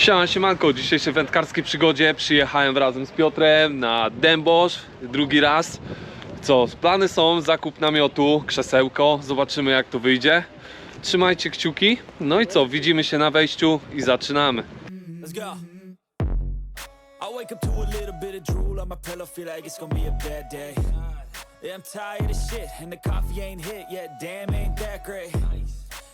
Siema, siemanko, w dzisiejszej wędkarskiej przygodzie przyjechałem razem z Piotrem na Dębosz, drugi raz. Co, plany są, zakup namiotu, krzesełko, zobaczymy jak to wyjdzie. Trzymajcie kciuki, no i co, widzimy się na wejściu i zaczynamy. Let's go. I wake up to a little bit of drool on my pillow, feel like it's gonna be a bad day. Yeah, I'm tired of shit, and the coffee ain't hit yet. Damn, ain't that great.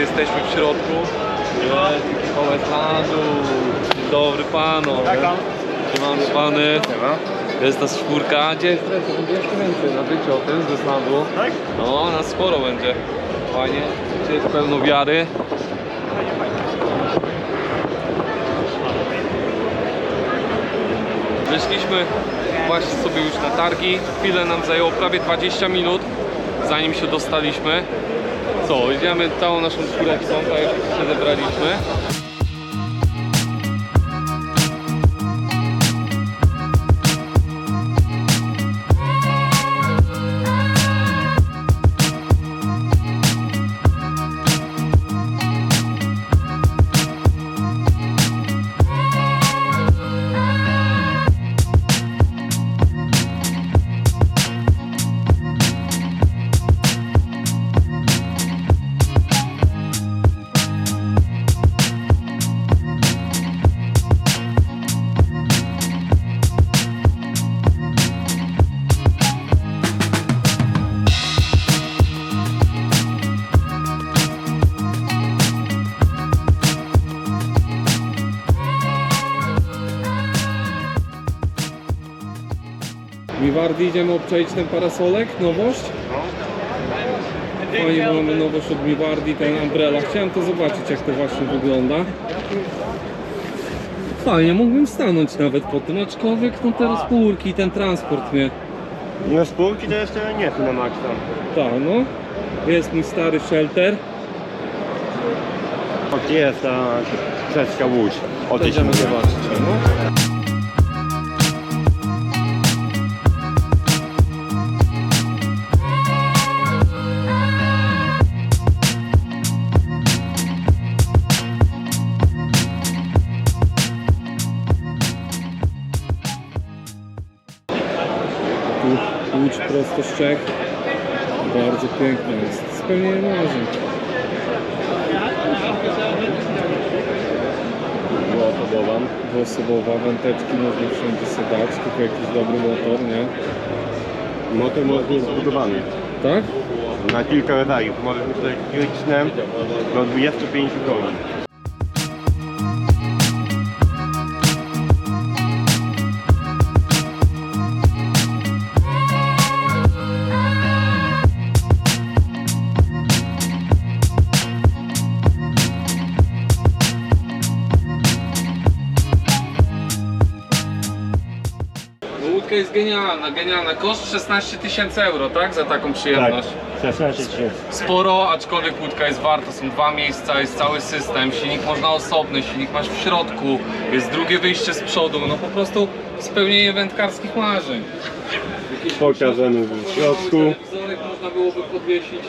Jesteśmy w środku. Westlandu. Dzień dobry panu. Tak, tam. Siemano pany. Jest nas czwórka. Gdzie jest reszta? Będzie jeszcze więcej na wiecie o tym z Westlandu. Tak? No, nas sporo będzie. Fajnie. Czy jest pełno wiary. Wyszliśmy właśnie sobie już na targi. Chwilę nam zajęło prawie 20 minut, zanim się dostaliśmy. Co, idziemy całą naszą czwóreczką, tak jak się zebraliśmy. Idziemy obczaić ten parasolek, nowość. Fajnie, bo mamy nowość od Miwardi, ten umbrella. Chciałem to zobaczyć, jak to właśnie wygląda. Fajnie, mógłbym stanąć nawet po tym, aczkolwiek no te rozpórki i ten transport mnie... No spółki to jeszcze nie są na maksa. Tak, no. Jest mój stary shelter. Jest ta czeska łódź? O tej Idziemy się zobaczyć. No. Czech. Bardzo piękna jest. Spełnienie marzeń. Dwuosobowa. dwuosobowa, węteczki można wszędzie sobie dać, tylko jakiś dobry motor, nie? Motor może być zbudowany Tak? na kilka rodzajów. Może być elektryczne do 25 koni. Jest genialna, genialna. Koszt 16 tysięcy euro, tak? Za taką przyjemność. 16 tysięcy. Sporo, aczkolwiek łódka jest warta. Są dwa miejsca, jest cały system. Silnik można osobny, silnik masz w środku. Jest drugie wyjście z przodu. No po prostu spełnienie wędkarskich marzeń. Pokażemy w środku. Telewizorek można byłoby podwiesić.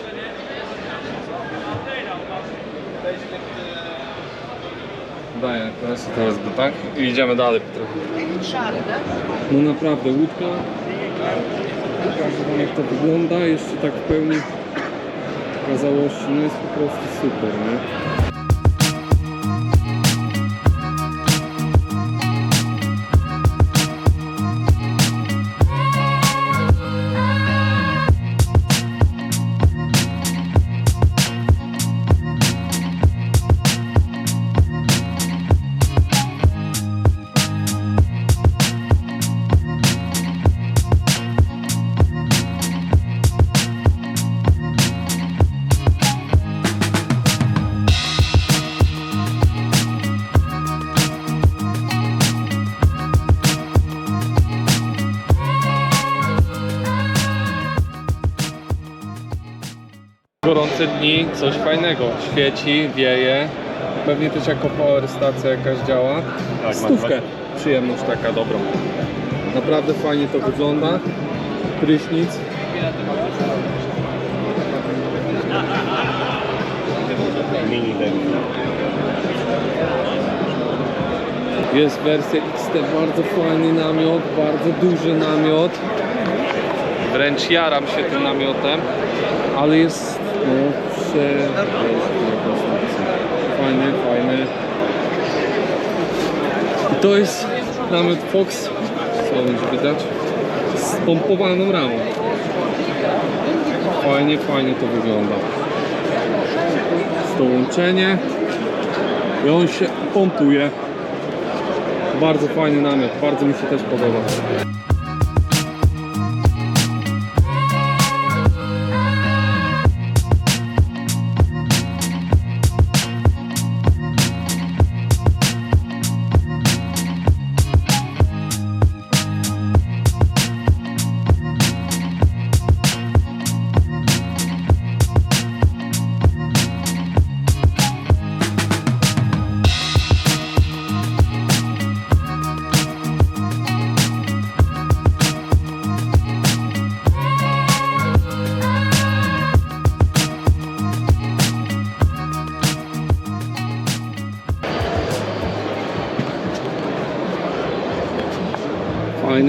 Daję, teraz, teraz tak i idziemy dalej trochę. No naprawdę, łódka. Pokażę jak to wygląda, jeszcze tak w pełni okazałości, no jest po prostu super, nie? Gorące dni, coś fajnego. Świeci, wieje. Pewnie też jako power stacja jakaś działa. Tak, Stówkę. Przyjemność taka dobra. Naprawdę fajnie to wygląda. Prysznic. Mini. Jest wersja XT, bardzo fajny namiot, bardzo duży namiot. Wręcz jaram się tym namiotem, ale jest prze... Fajny, fajny. I to jest namiot Fox, co będzie widać, z pompowaną ramą. Fajnie, fajnie to wygląda. To łączenie i on się pompuje. Bardzo fajny namiot, bardzo mi się też podoba.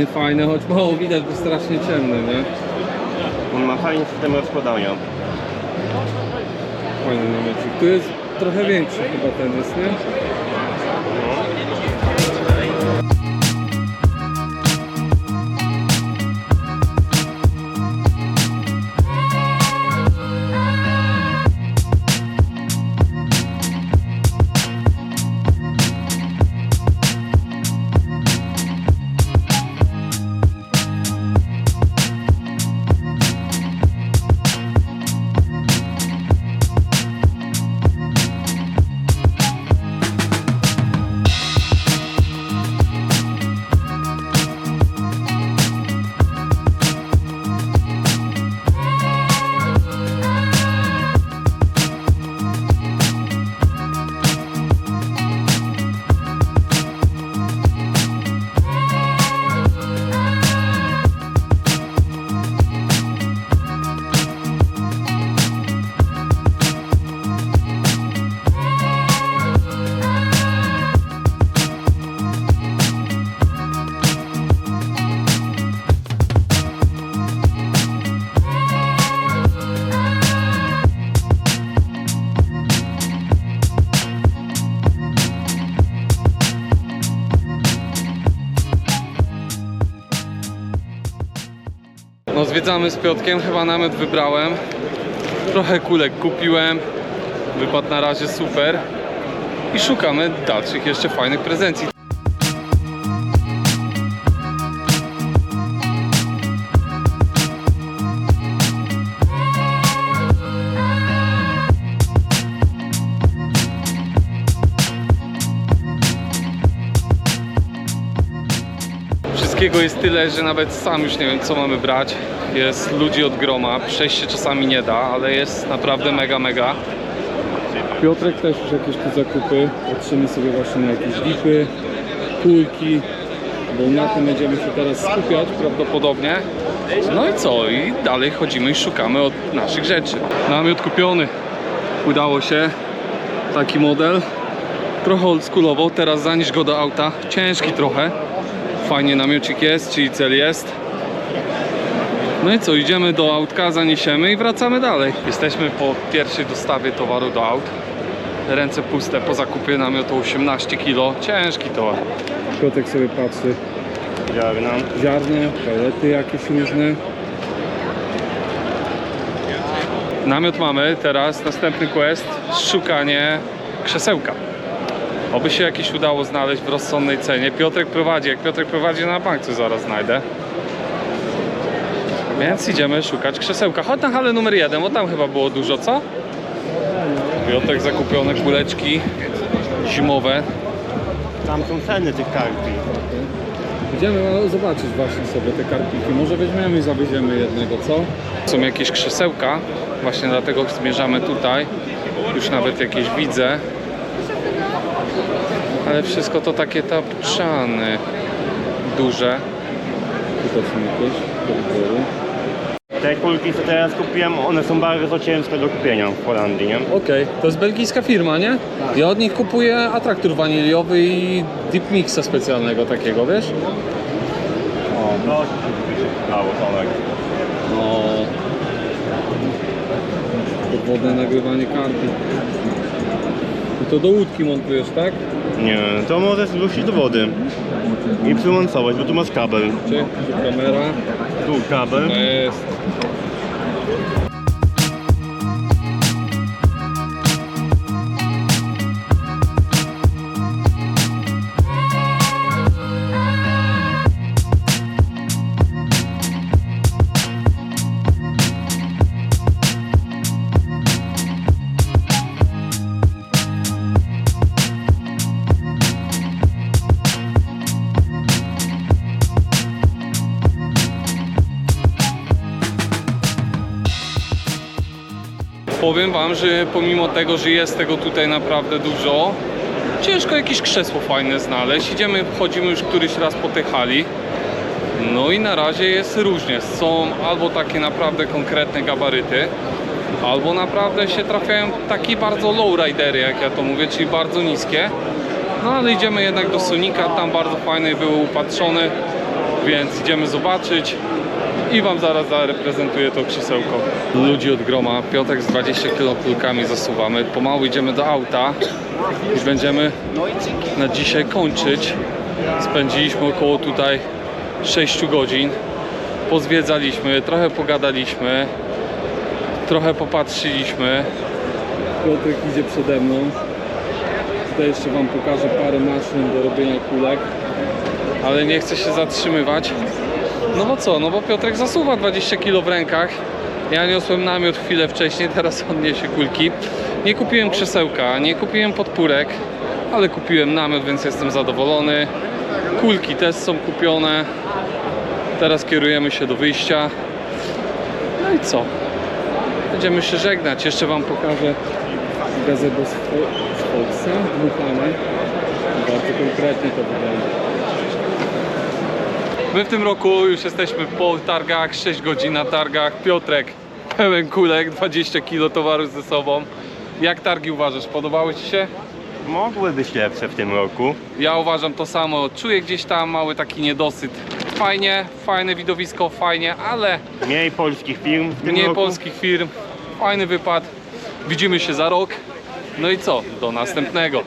Fajny, choć mało widać, bo strasznie ciemny, nie? On ma fajny system rozkładania. Fajny namiocik. Tu jest trochę większy chyba ten jest, nie? No zwiedzamy z Piotkiem, chyba namiot wybrałem. Trochę kulek kupiłem. Wypadł na razie super. I szukamy dalszych jeszcze fajnych prezencji. Wszystkiego jest tyle, że nawet sam już nie wiem co mamy brać. Jest ludzi od groma, przejść się czasami nie da, ale jest naprawdę mega, mega. Piotrek też już jakieś tu zakupy. Patrzymy sobie właśnie na jakieś lipy, kulki, bo na tym będziemy się teraz skupiać prawdopodobnie. No i co? I dalej chodzimy i szukamy od naszych rzeczy. Namiot kupiony. Udało się. Taki model. Trochę oldschoolowo. Teraz zanieś go do auta. Ciężki trochę. Fajnie namiocik jest, czyli cel jest. No i co, idziemy do autka, zaniesiemy i wracamy dalej. Jesteśmy po pierwszej dostawie towaru do aut. Ręce puste po zakupie namiotu 18 kg. Ciężki towar. Kotek sobie patrzy. Ziarna. Ziarno, pelety jakieś różne. Namiot mamy, teraz następny quest, szukanie krzesełka. Oby się jakieś udało znaleźć w rozsądnej cenie. Piotrek prowadzi, jak Piotrek prowadzi na bank, to zaraz znajdę. Więc idziemy szukać krzesełka. Chodź na halę numer jeden, bo tam chyba było dużo, co? Piotrek zakupione kuleczki zimowe. Tam są ceny tych karpi. Idziemy zobaczyć właśnie sobie te karpiki. Może weźmiemy i zawieziemy jednego, co? Są jakieś krzesełka, właśnie dlatego zmierzamy tutaj. Już nawet jakieś widzę. Ale wszystko to takie tapczany. Duże. Tutaj są jakieś podbory. Te kulki, co teraz kupiłem, one są bardzo ciężkie do kupienia w Holandii, nie? Okej, to jest belgijska firma, nie? Ja od nich kupuję atraktor waniliowy i deep mixa specjalnego takiego, wiesz? O, No, brawo, Tomek. no. Podwodne nagrywanie karpi. I to do łódki montujesz, tak? Nie, to możesz wrzucić do wody i przymontować, bo tu masz kabel. Czy, czy kamera? Tu kabel. To jest. Powiem wam, że pomimo tego, że jest tego tutaj naprawdę dużo, ciężko jakieś krzesło fajne znaleźć. Idziemy, chodzimy już któryś raz po tej hali. No i na razie jest różnie. Są albo takie naprawdę konkretne gabaryty, albo naprawdę się trafiają takie bardzo lowridery, jak ja to mówię, czyli bardzo niskie. No ale idziemy jednak do Sonika, tam bardzo fajny był upatrzony, więc idziemy zobaczyć i wam zaraz zareprezentuję to krzesełko. Ludzi od groma, Piotrek z 20 kg kulkami zasuwamy. Pomału idziemy do auta. Już będziemy na dzisiaj kończyć. Spędziliśmy około tutaj 6 godzin. Pozwiedzaliśmy, trochę pogadaliśmy, trochę popatrzyliśmy. Piotrek idzie przede mną. Tutaj jeszcze Wam pokażę parę maszyn do robienia kulek. ale nie chcę się zatrzymywać. No bo co, no bo Piotrek zasuwa 20 kg w rękach. Ja niosłem namiot chwilę wcześniej, teraz on niesie kulki. Nie kupiłem krzesełka, nie kupiłem podpórek, ale kupiłem namiot, więc jestem zadowolony. Kulki też są kupione. Teraz kierujemy się do wyjścia. No i co? Będziemy się żegnać. Jeszcze Wam pokażę Gazebo z, Fo- z Foxa, dmuchane. Bardzo konkretnie to wygląda. My w tym roku już jesteśmy po targach, 6 godzin na targach. Piotrek, pełen kulek, 20 kg towaru ze sobą. Jak targi uważasz? Podobały Ci się? Mogły być lepsze w tym roku. Ja uważam to samo. Czuję gdzieś tam mały taki niedosyt. Fajnie, fajne widowisko, fajnie, ale Mniej polskich firm w tym mniej roku. polskich firm. Fajny wypad. Widzimy się za rok. No i co? Do następnego.